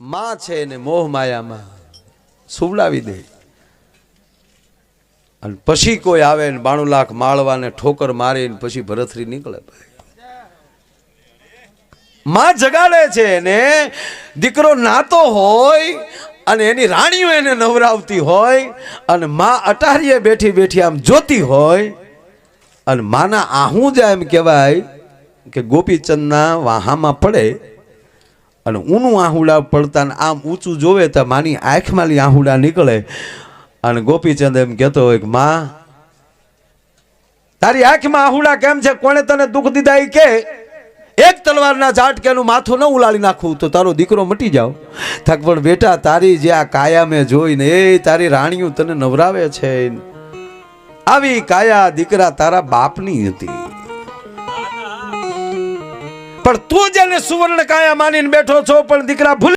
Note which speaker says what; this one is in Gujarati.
Speaker 1: માં છે ને મોહ માયામાં. સુવડાવી દે. અને પછી કોઈ આવે ને બાણું લાખ માળવાને ઠોકર મારીને પછી ભરથરી નીકળે માં જગાડે છે ને દીકરો નાતો હોય અને એની રાણીઓ એને નવરાવતી હોય અને માં અટારીએ બેઠી બેઠી આમ જોતી હોય અને માના આહું જ એમ કહેવાય કે ગોપીચંદના વાહામાં પડે અને ઊનું આહુડા પડતા આમ ઊંચું જોવે તો માની આંખમાંથી આહુડા નીકળે. અને ગોપીચંદ એમ કહેતો હોય કે, માં, તારી આંખમાં આહુડા કેમ છે? કોણે તને દુઃખ દીધા કે? એક તલવારના ઝાટકેનું માથું ન ઉલાળી નાખું તો તારો દીકરો મટી જાવ. થાક, પણ બેટા, તારી જે આ કાયા મેં જોઈને, એ તારી રાણીઓ તને નવરાવે છે. આવી કાયા દીકરા તારા બાપની હતી. પણ તું જેને સુવર્ણ કાયા માનીને બેઠો છો પણ દીકરા ભૂલી